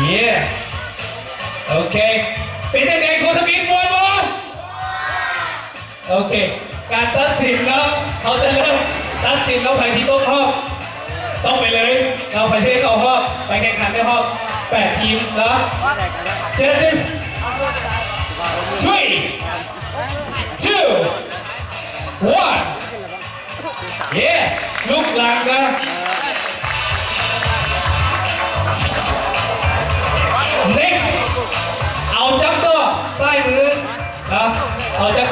Yeah. Okay. เป็นยังไงโคทบินมวนบอโอเค การตัดสินแล้วเขาจะเริ่มตัดสินแล้วใครที่ต้องห้องต้องไปเลย เราไปเช็คเอาห้องไปแข่งขันในห้องแปดทีมแล้ว judges three two one yeah ลูกหลังนะ next เ